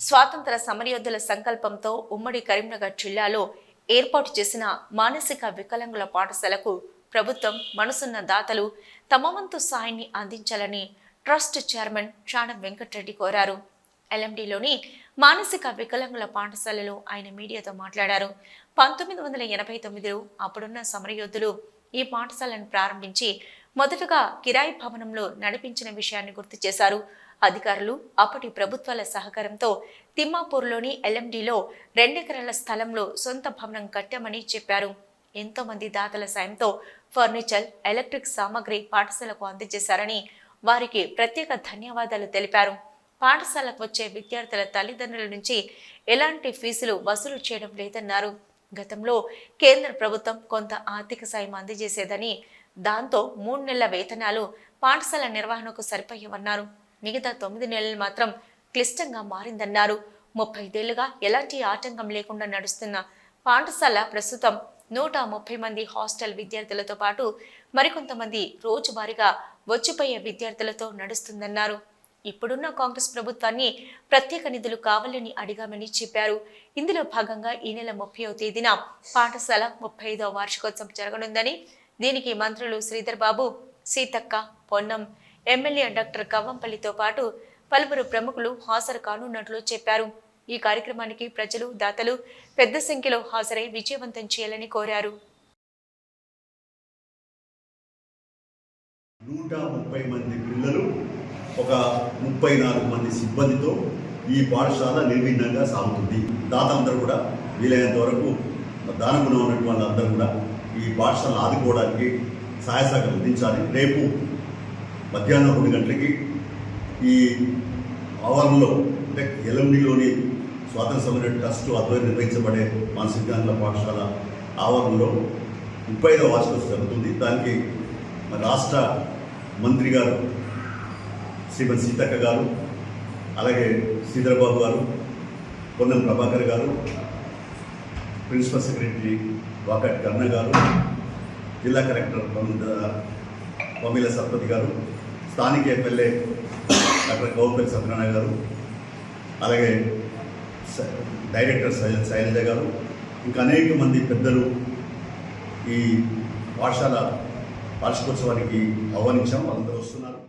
స్వాతంత్ర సమరయోధుల సంకల్పంతో ఉమ్మడి కరీంనగర్ జిల్లాలో ఏర్పాటు చేసిన మానసిక వికలాంగుల పాఠశాలకు ప్రభుత్వం మనసున్న దాతలు తమ వంతు సాయాన్ని అందించాలని ట్రస్ట్ చైర్మన్ చాణం వెంకటరెడ్డి కోరారు. ఎల్ఎండిలోని మానసిక వికలాంగుల పాఠశాలలో ఆయన మీడియాతో మాట్లాడారు. పంతొమ్మిది వందల ఎనభై తొమ్మిదిలో అప్పుడున్న సమరయోధులు ఈ పాఠశాలను ప్రారంభించి మొదటగా కిరాయి భవనంలో నడిపించిన విషయాన్ని గుర్తు చేశారు. అధికారులు అప్పటి ప్రభుత్వాల సహకారంతో తిమ్మాపూర్లోని ఎల్ఎండిలో రెండెకరాల స్థలంలో సొంత భవనం కట్టామని చెప్పారు. ఎంతో మంది దాతల సాయంతో ఫర్నిచర్ ఎలక్ట్రిక్ సామాగ్రి పాఠశాలకు అందజేశారని వారికి ప్రత్యేక ధన్యవాదాలు తెలిపారు. పాఠశాలకు వచ్చే విద్యార్థుల తల్లిదండ్రుల నుంచి ఎలాంటి ఫీజులు వసూలు చేయడం లేదన్నారు. గతంలో కేంద్ర ప్రభుత్వం కొంత ఆర్థిక సాయం అందజేసేదని దాంతో మూడు నెలల వేతనాలు పాఠశాల నిర్వహణకు సరిపోయేవన్నారు మిగతా తొమ్మిది నెలలు మాత్రం క్లిష్టంగా మారిందన్నారు. ముప్పై ఐదేళ్ళుగా ఎలాంటి ఆటంకం లేకుండా నడుస్తున్న పాఠశాల ప్రస్తుతం నూట ముప్పై మంది హాస్టల్ విద్యార్థులతో పాటు మరికొంతమంది రోజువారీగా వచ్చిపోయే విద్యార్థులతో నడుస్తుందన్నారు. ఇప్పుడున్న కాంగ్రెస్ ప్రభుత్వాన్ని ప్రత్యేక నిధులు కావాలని అడిగామని చెప్పారు. ఇందులో భాగంగా ఈ నెల ముప్పైవ తేదీన పాఠశాల ముప్పై ఐదవ వార్షికోత్సవం జరగనుందని దీనికి మంత్రులు శ్రీధర్ బాబు సీతక్క పొన్నం ఎమ్మెల్యే డాక్టర్ కవ్వంపల్లితో పాటు పలువురు ప్రముఖులు హాజరు కానున్నట్లు చెప్పారు. ఈ కార్యక్రమానికి ప్రజలు దాతలు పెద్ద సంఖ్యలో హాజరై విజయవంతం చేయాలని కోరారు. నూట ముప్పై మంది పిల్లలు ఒక ముప్పై నాలుగు మంది సిబ్బందితో ఈ పాఠశాల నిర్విఘ్నంగా సాగుతుంది. దాతలందరూ కూడా వీలైనంత వరకు దానగుణం ఉన్నటువంటి వాళ్ళందరూ కూడా ఈ పాఠశాలను ఆదుకోవడానికి సహాయ సహకారం అందించాలి. రేపు మధ్యాహ్నం రెండు గంటలకి ఈ ఆవరణలో అంటే ఎలండిలోని స్వాతంత్ర సమర ట్రస్ట్ ఆధ్వర్యం నిర్వహించబడే మానసిక జ్ఞానుల పాఠశాల ఆవరణలో ముప్పై ఐదవ వార్షికోత్సవం జరుగుతుంది. దానికి మన రాష్ట్ర మంత్రి గారు శ్రీమతి సీతక్క గారు అలాగే శ్రీధరబాబు గారు పొన్నం ప్రభాకర్ గారు ప్రిన్సిపల్ సెక్రటరీ వాకట్ కర్ణ గారు జిల్లా కలెక్టర్ పమిల- సత్పతి గారు స్థానిక ఎమ్మెల్యే డాక్టర్ గౌపల్లి సత్యనారాయణ గారు అలాగే స- డైరెక్టర్ శైలజ గారు ఇంకా అనేక మంది పెద్దలు ఈ పాఠశాల వార్షికోత్సవానికి ఆహ్వానించాం వాళ్ళందరూ వస్తున్నారు.